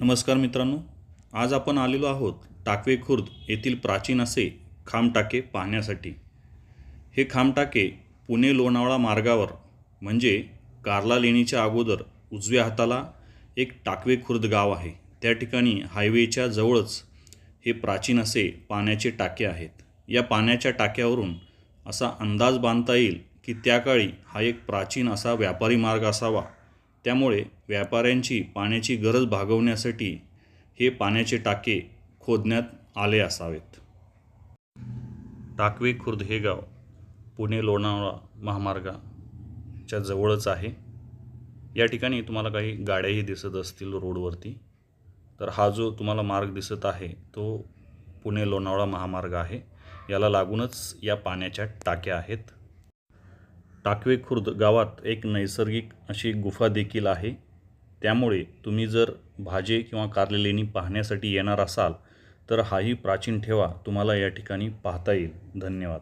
नमस्कार मित्रांनो आज आपण आलेलो आहोत टाकवे खुर्द येथील प्राचीन असे खामटाके पाहण्यासाठी. हे खामटाके पुणे लोणावळा मार्गावर म्हणजे कार्ला लेणीच्या अगोदर उजव्या हाताला एक टाकवे खुर्द गाव आहे. त्या ठिकाणी हायवेच्या जवळच हे प्राचीन असे पाण्याचे टाके आहेत. या पाण्याच्या टाक्यावरून असा अंदाज बांधता येईल की त्या काळी हा एक प्राचीन असा व्यापारी मार्ग असावा. त्यामुळे व्यापाऱ्यांची पाण्याची गरज भागवण्यासाठी हे पाण्याचे टाके खोदण्यात आले असावेत. टाकवे खुर्द हे गाव पुणे लोणावळा महामार्गाच्या जवळच आहे. या ठिकाणी तुम्हाला काही गाड्याही दिसत असतील रोडवरती. तर हा जो तुम्हाला मार्ग दिसत आहे तो पुणे लोणावळा महामार्ग आहे. याला लागूनच या पाण्याच्या टाक्या आहेत. टाकवे खुर्द गावात एक नैसर्गिक अशी गुफा देखील आहे. त्यामुळे तुम्ही जर भाजे किंवा कारले लेणी पाहण्यासाठी येणार असाल तर हाही प्राचीन ठेवा तुम्हाला या ठिकाणी पाहता येईल. धन्यवाद.